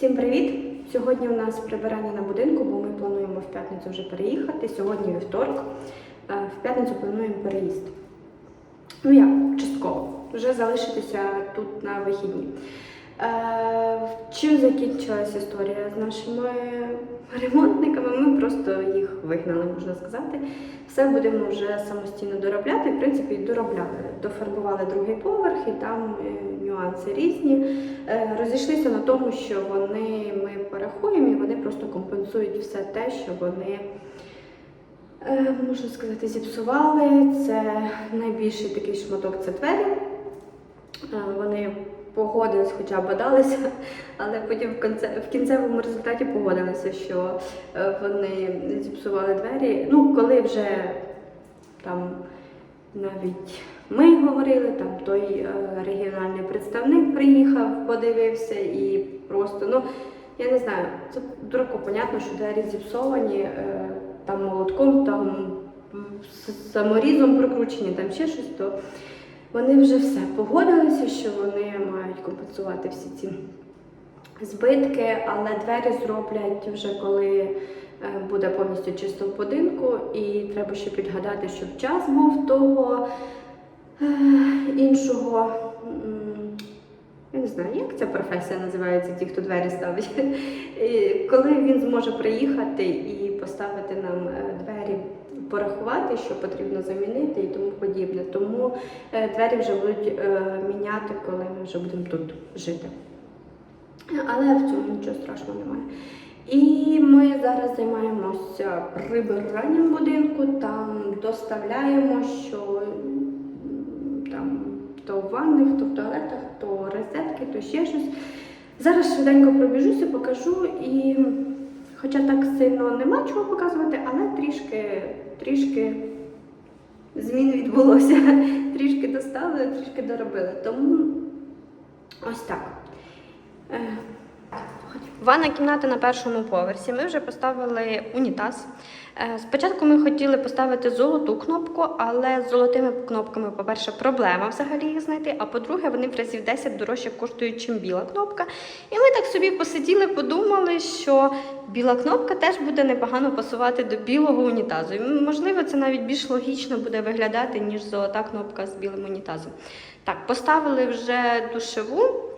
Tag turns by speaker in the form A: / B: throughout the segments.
A: Всім привіт! Сьогодні у нас прибирання на будинку, бо ми плануємо в п'ятницю вже переїхати. Сьогодні вівторок. Е, В п'ятницю плануємо переїзд. Ну як, частково. Вже залишитися тут на вихідні. Е, Чим закінчилася історія з нашими ремонтниками? Ми просто їх вигнали, можна сказати. Все будемо вже самостійно доробляти. В принципі, доробляли. Дофарбували другий поверх і там е, нюанси різні. Е, Розійшлися на тому, що вони ми порахуємо і вони просто компенсують все те, що вони, можна сказати, зіпсували. Це найбільший такий шматок це двері. Вони погодились, хоча бодалися, але потім в, конце, в кінцевому результаті погодилися, що е, вони зіпсували двері. Ну, коли вже там навіть ми говорили, там той е, регіональний представник приїхав, подивився і просто, ну, я не знаю, це дураку понятно, що двері зіпсовані, е, там молотком, там саморізом прокручені, там ще щось, то вони вже все погодилися, що вони мають компенсувати всі ці збитки, але двері зроблять вже коли е, буде повністю чисто в будинку, і треба ще підгадати, щоб час був того е, іншого. Я не знаю, як ця професія називається, ті, хто двері ставить. Коли він зможе приїхати і поставити нам е, двері, порахувати, що потрібно замінити і тому подібне. Тому е, двері вже будуть е, міняти, коли ми вже будемо тут жити. Але в цьому нічого страшного немає. І ми зараз займаємося прибиранням будинку, там доставляємо, що там то в ванних, то в туалетах, то розетки, то ще щось. Зараз швиденько пробіжуся, покажу і. Хоча так сильно нема чого показувати, але трішки, трішки змін відбулося. Трішки доставили, трішки доробили. Тому ось так. Ванна кімната на першому поверсі. Ми вже поставили унітаз. Е, Спочатку ми хотіли поставити золоту кнопку, але з золотими кнопками, по-перше, проблема взагалі їх знайти. А по-друге, вони в разів 10 дорожче коштують, ніж біла кнопка. І ми так собі посиділи, подумали, що біла кнопка теж буде непогано пасувати до білого унітазу. І, можливо, це навіть більш логічно буде виглядати, ніж золота кнопка з білим унітазом. Так, поставили вже душеву.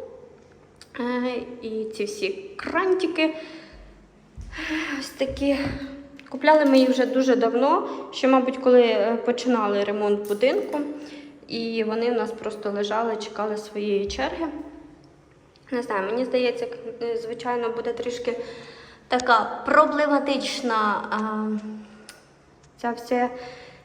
A: Е, І ці всі крантики. Ось такі. Купляли ми їх вже дуже давно, ще, мабуть, коли е, починали ремонт будинку. І вони в нас просто лежали, чекали своєї черги. Не знаю, мені здається, е, звичайно, буде трішки така проблематична а, ця вся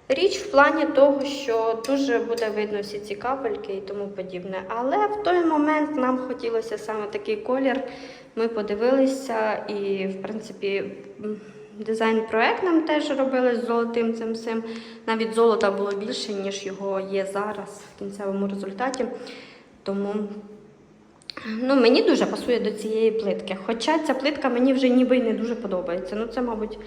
A: річ в плані того, що дуже буде видно всі ці капельки і тому подібне. Але в той момент нам хотілося саме такий колір. Ми подивилися і, в принципі, дизайн-проект нам теж робили з золотим цим всім. Навіть золота було більше, ніж його є зараз в кінцевому результаті. Тому Ну, мені дуже пасує до цієї плитки. Хоча ця плитка мені вже ніби й не дуже подобається. Ну, це, мабуть,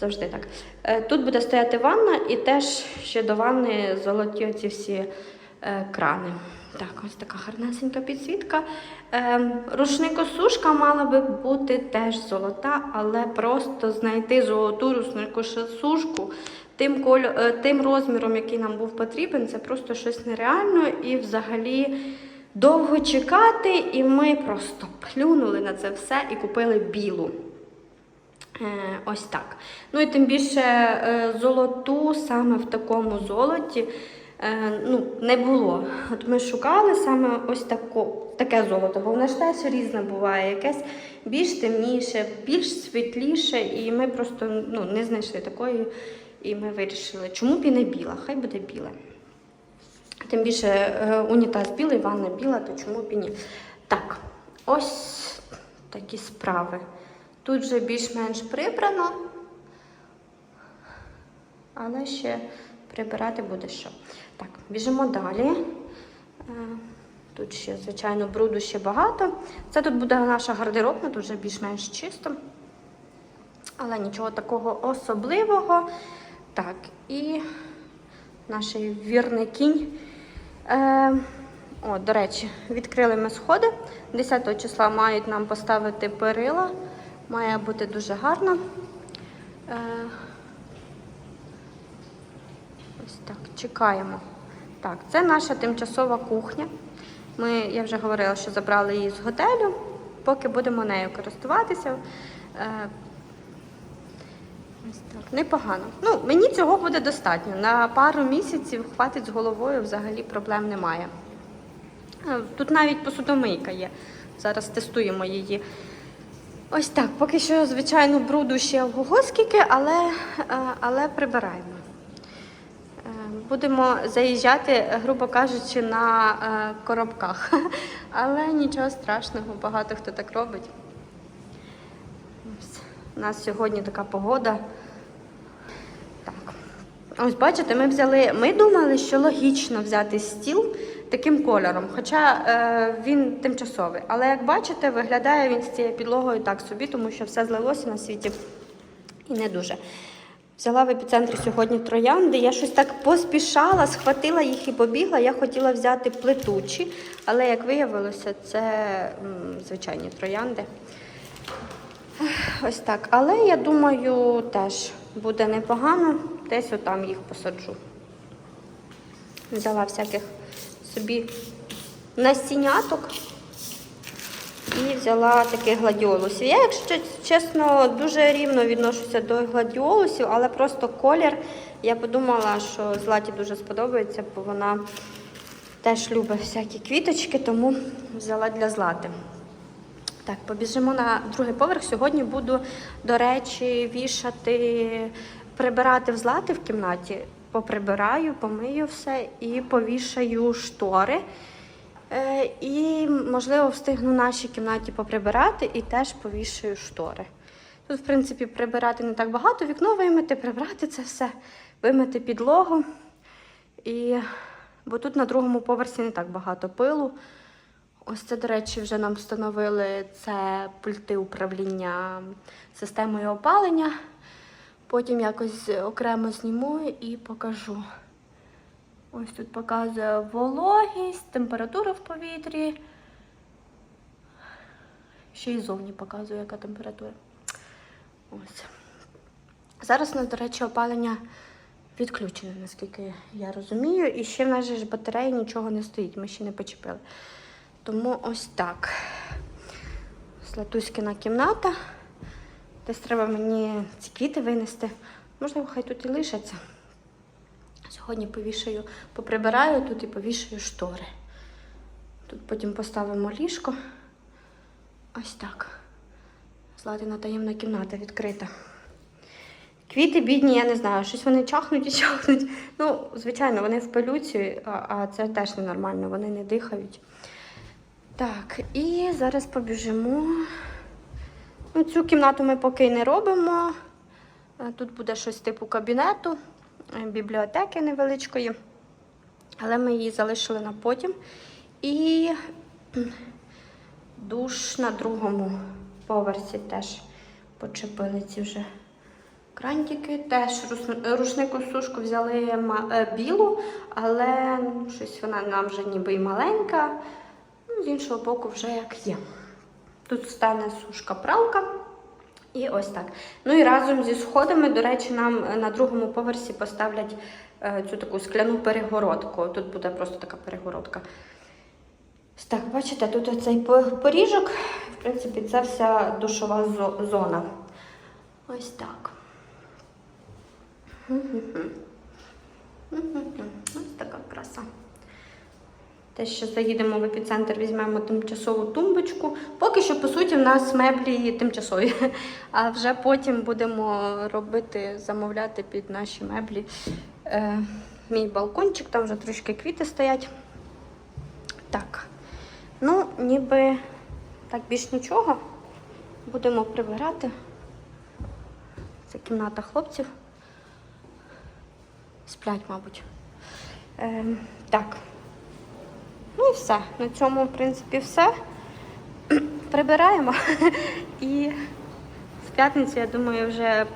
A: завжди так. Е, Тут буде стояти ванна і теж ще до ванни золоті ці всі е, крани. Так, ось така гарнесенька підсвітка. Е, рушникосушка мала би бути теж золота, але просто знайти золоту рушникосушку тим, коль... тим розміром, який нам був потрібен, це просто щось нереально і взагалі довго чекати, і ми просто плюнули на це все і купили білу. Е, ось так. Ну і тим більше е, золоту саме в такому золоті е, ну, не було. От ми шукали саме ось тако, таке золото, бо воно ж теж різне буває, якесь більш темніше, більш світліше, і ми просто ну, не знайшли такої. І ми вирішили, чому б і не біла, хай буде біле. Тим більше унітаз білий, ванна біла, то чому б і ні. Так, ось такі справи. Тут вже більш-менш прибрано, але ще прибирати буде що. Так, біжимо далі. Е, Тут ще, звичайно, бруду ще багато. Це тут буде наша гардеробна, тут вже більш-менш чисто. Але нічого такого особливого. Так, і наш вірний кінь. Е, О, до речі, відкрили ми сходи. 10 числа мають нам поставити перила. Має бути дуже гарно. Е, ось так, чекаємо. Так, це наша тимчасова кухня. Ми, я вже говорила, що забрали її з готелю, поки будемо нею користуватися. Е, Ось так, непогано. Ну, мені цього буде достатньо. На пару місяців хватить з головою, взагалі проблем немає. Е, Тут навіть посудомийка є. Зараз тестуємо її. Ось так, поки що, звичайно, бруду ще ого скільки, але, е, але прибираємо. Е, Будемо заїжджати, грубо кажучи, на е, коробках. Але нічого страшного, багато хто так робить. У нас сьогодні така погода. Так. Ось бачите, ми взяли. Ми думали, що логічно взяти стіл таким кольором, хоча е, він тимчасовий. Але як бачите, виглядає він з цією підлогою так собі, тому що все злилося на світі і не дуже. Взяла в епіцентрі сьогодні троянди. Я щось так поспішала, схватила їх і побігла. Я хотіла взяти плетучі, але як виявилося, це м, звичайні троянди. Ось так. Але я думаю, теж буде непогано. Десь отам їх посаджу. Взяла всяких собі насіняток і взяла таких гладіолусів. Я, якщо чесно, дуже рівно відношуся до гладіолусів, але просто колір. Я подумала, що Златі дуже сподобається, бо вона теж любить всякі квіточки, тому взяла для Злати. Так, побіжимо на другий поверх. Сьогодні буду, до речі, вішати, прибирати в злати в кімнаті. Поприбираю, помию все і повішаю штори. Е, і, можливо, встигну в нашій кімнаті поприбирати і теж повішаю штори. Тут, в принципі, прибирати не так багато, вікно вимити, прибрати це все, вимити підлогу. І... Бо тут на другому поверсі не так багато пилу. Ось це, до речі, вже нам встановили це пульти управління системою опалення. Потім якось окремо зніму і покажу. Ось тут показує вологість, температура в повітрі. Ще й зовні показує, яка температура. Ось. Зараз у нас, до речі, опалення відключене, наскільки я розумію. І ще в нас ж батареї нічого не стоїть, ми ще не почепили. Тому ось так. Златуськина кімната. Десь треба мені ці квіти винести. Можливо, хай тут і лишаться. Сьогодні повішаю, поприбираю тут і повішаю штори. Тут потім поставимо ліжко. Ось так. Златина таємна кімната відкрита. Квіти бідні, я не знаю, щось вони чахнуть і чахнуть. Ну, звичайно, вони в пилюці, а, це теж ненормально, вони не дихають. Так, і зараз побіжимо. Ну, цю кімнату ми поки не робимо. Е, Тут буде щось типу кабінету, е, бібліотеки невеличкої. Але ми її залишили на потім. І душ на другому поверсі теж почепили ці вже крантики. Теж рушнику сушку взяли е, білу, але ну, щось вона нам вже ніби і маленька. Ну, з іншого боку, вже як є. Тут стане сушка пралка. І ось так. Ну і разом зі сходами, до речі, нам е, на другому поверсі поставлять е, цю таку скляну перегородку. Тут буде просто така перегородка. Так, бачите, тут оцей поріжок, в принципі, це вся душова зо- зона. Ось так. Ось така краса. Те, що заїдемо в епіцентр, візьмемо тимчасову тумбочку. Поки що, по суті, в нас меблі тимчасові. А вже потім будемо робити, замовляти під наші меблі. Е, мій балкончик, там вже трошки квіти стоять. Так. Ну, ніби так більш нічого. Будемо прибирати. Це кімната хлопців. Сплять, мабуть. Е, так. Ну і все. На цьому, в принципі, все. Прибираємо. І в п'ятницю, я думаю, вже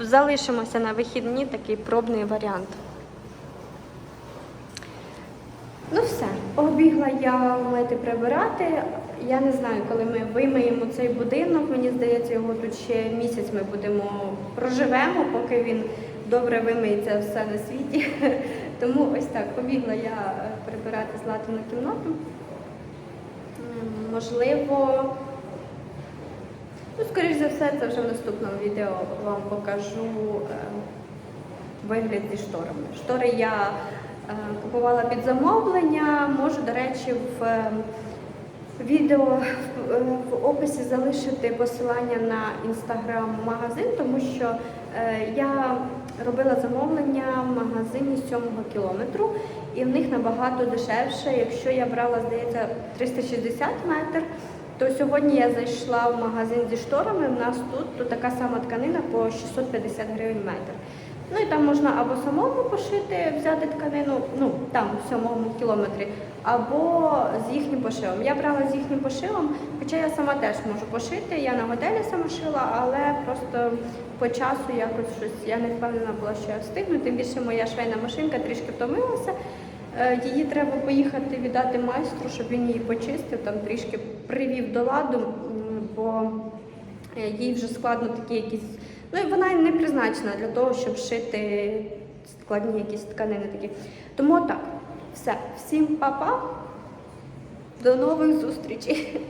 A: залишимося на вихідні такий пробний варіант. Ну все. Побігла я мити прибирати. Я не знаю, коли ми вимиємо цей будинок. Мені здається, його тут ще місяць ми будемо проживемо, поки він добре вимиється все на світі. Тому ось так побігла я прибирати злату на кімнату. Можливо, ну, скоріш за все, це вже в наступному відео вам покажу е, вигляд зі шторами. Штори я е, купувала під замовлення. Можу, до речі, в е, відео в, описі залишити посилання на інстаграм-магазин, тому що я робила замовлення в магазині 7 кілометру, і в них набагато дешевше. Якщо я брала, здається, 360 метр, то сьогодні я зайшла в магазин зі шторами. У нас тут, тут така сама тканина по 650 гривень метр. Ну і там можна або самому пошити, взяти тканину, ну там в сьомому кілометрі, або з їхнім пошивом. Я брала з їхнім пошивом, хоча я сама теж можу пошити. Я на готелі сама шила, але просто по часу якось щось я не впевнена була, що я встигну. Тим більше моя швейна машинка трішки втомилася. Е, Її треба поїхати віддати майстру, щоб він її почистив, там трішки привів до ладу, бо е, їй вже складно такі якісь. Ну і вона не призначена для того, щоб шити складні якісь тканини такі. Тому так, все. Всім па-па. До нових зустрічей.